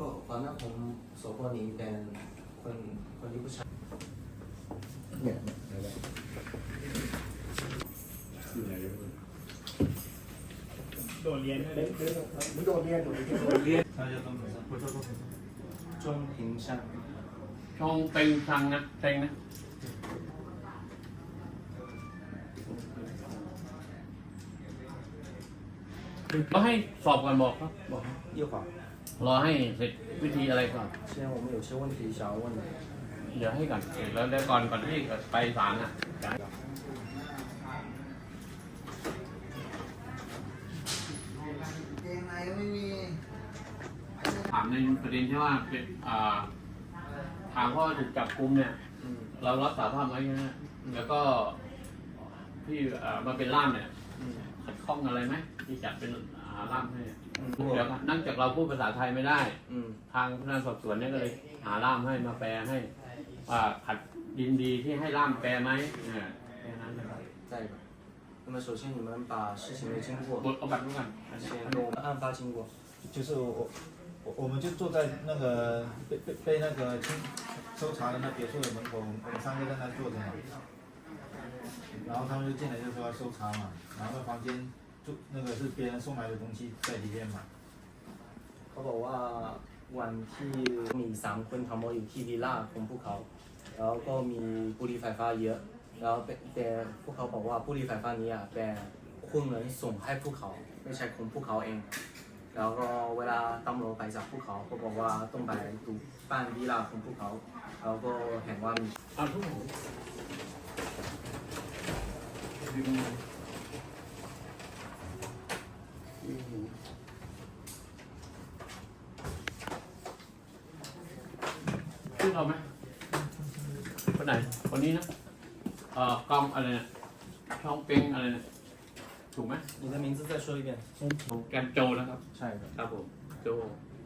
ก็ตอนนั้นผมโสภนีเป็นคนคนที่ผู้ชายเนี่ยอะไรโดนเรียนด้วยมึงโดนเรียนโดนเรียนโดนเรียนใช่ต้องเป็นผู้ช่วยต้องเป็นจงเห็นช่ดจงเป็นฟังนะเต็งนะก็ให้สอบก่อนบอกครับบอกเยอะกว่า รอให้เสร็จวิธีอะไรก่อน 现在我们有些问题想要问你 เดี๋ยวให้ก่อนแล้วแล้วก่อนก่อนที่ไปศาลอ่ะ เกงในไม่มี ถามในประเด็นที่ว่าเป็นอ่าถามว่าถูกจับกุมเนี่ย อืม เรารับสารภาพไหมนะแล้วก็ที่เอ่อมาเป็นล่ามเนี่ย อืม ขัดข้องอะไรไหมที่จัดเป็นหาล่ามให้ เนี่ย อืม เดี๋ยวนะนั่งจากเราพูดภาษาไทยไม่ได้ อืม ทางพนักงานสอบสวนเนี่ยก็เลยหาล่ามให้มาแปลให้ว่าขัดยินดีที่ให้ล่ามแปลไหมเนี่ยแค่นั้นนะครับ 再一个那么首先你们把事情的经过 บทเอาบัตรดูกัน 先跟我们案发经过就是我我我们就坐在那个被被被那个清搜查的那别墅的门口，我们我们三个在那坐着嘛，然后他们就进来就说要搜查嘛，然后那房间 就那个是别人送来的东西在里面嘛， เขาบอกว่าวันที่มีสามคนทั้งหมดอยู่ที่วิลล่าของพวกเขา แล้วก็มีบุหรี่ไฟฟ้าเยอะ แล้วเป็นแต่พวกเขาบอกว่าบุหรี่ไฟฟ้านี้อ่ะเป็นคุณเหมือนส่งให้พวกเขา ไม่ใช่ของพวกเขาเอง แล้วก็เวลาตำรวจไปจับพวกเขาเขาบอกว่าต้องไปดูบ้านวิลล่าของพวกเขา แล้วก็เห็นว่ามี เอาทุกคน ชื่อเราไหมคนไหนคนนี้นะเอ่อกล้องอะไรเนี่ยช่องเป็งอะไรเนี่ยถูกไหม 你的名字再说一遍 ของแกมโจนะครับ ใช่ครับ ครับผมโจ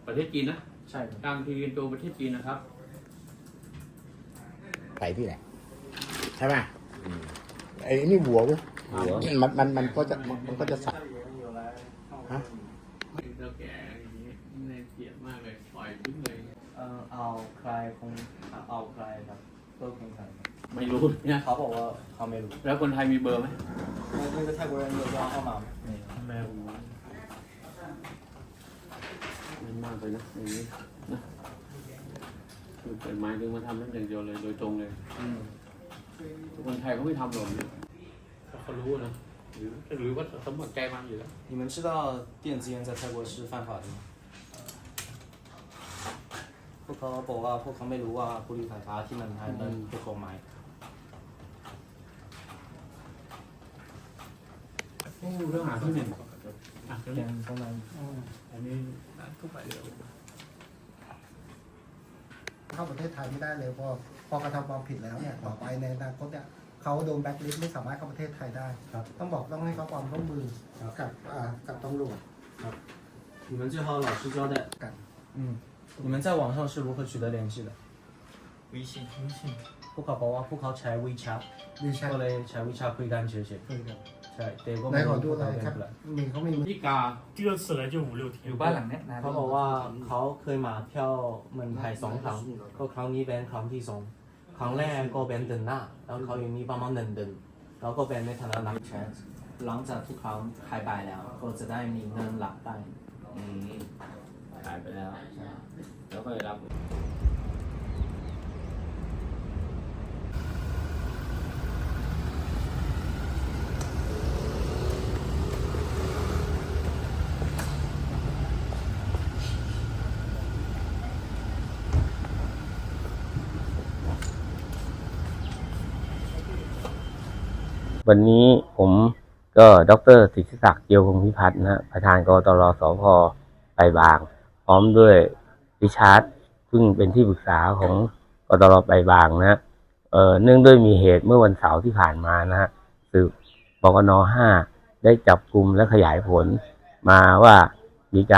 ประเทศจีนนะ ใช่ครับ กลางทีเรียนโจประเทศจีนนะครับ ไปที่ไหนใช่ป่ะอืมไอ้นี่หัวเว้ยหัวมันมันมันก็จะมันมันก็จะสับ ฮะ เจ้าแก่อย่างนี้น่าเกลียดมากเลยปล่อยทิ้งเลย ย เอ่อเอาใครคงเอาใครครับเบอร์ของใครครับ ไม่รู้เนี่ย เขาบอกว่าเขาไม่รู้ แล้วคนไทยมีเบอร์ไหม 那那个泰国人有电话号码吗？没有。 ไม่รู้ไม่มากเลยนะอย่างนี้นะคือเป็นไม้ถึงมาทำนั่นอย่างเดียวเลยโดยตรงเลย 嗯， คนไทยเขาไม่ทำหรอกเนี่ยถ้าเขารู้นะหรือหรือว่าสมบัติใจมันอยู่แล้ว 你们知道电子烟在泰国是犯法的吗？ พวกเขาบอกว่าพวกเขาไม่รู้ว่าบุหรี่ไฟฟ้าที่เมันไทยมันผิดกฎหมาย ต้องรู้เรื่องหาที่หนึ่งอ่ะเดี๋ยว เป็นประมาณ อันนี้ทุกไปเร็ว เข้าประเทศไทยไม่ได้เลยเพอพอกระทำความผิดแล้วเนี่ยต่อไปในอนาคตเนี่ยเขาโดนแบล็คลิสต์ไม่สามารถเข้าประเทศไทยได้ ต้องบอกต้องให้เขาความร่วมมือกับอ่ากับตำรวจ 你们最好老实交代。 กัน 嗯， 你们在网上是如何取得联系的？微信微信。พวกเขาบอกว่าพวกเขาใช้ WeChat ดีใช่ ก็เลยใช้ WeChat คุยกันเฉย คุยกัน ๆใช่แต่ก็ ไหน ไม่ ขอ รู้ ดู พวก เล เขา ย เป็น ครับ อะไร มีเขามี ที่กา 这个次来就五六天อยู่บ้านหลังเนี้ยนาน เขาบอกว่าเขาเคยมาเที่ยวเมืองไทยสองครั้งก็ครั้งนี้เป็นครั้งที่สองครั้งแรกก็เป็นเดือนหน้า แล้วเขาอยู่นี่ประมาณหนึ่งเดือนแล้วก็เป็นในฐานะนักแชร์หลังจากทุกครั้งหายไปแล้ว ก็จะได้มีเงินหลักได้ อืมหายไปแล้ว แล้วก็เลยรับวันนี้ผมก็ดรศิษศักดิ์เจียวพงพิพัฒน์นะฮะประธานกตรสพไปบาง พร้อมด้วยริชาร์ดซึ่งเป็นที่ปรึกษาของกตรไปบางนะเอ่อเนื่องด้วยมีเหตุเมื่อวันเสาร์ที่ผ่านมานะฮะสืบปกนห้าได้จับกลุ่มและขยายผลมาว่ามีการ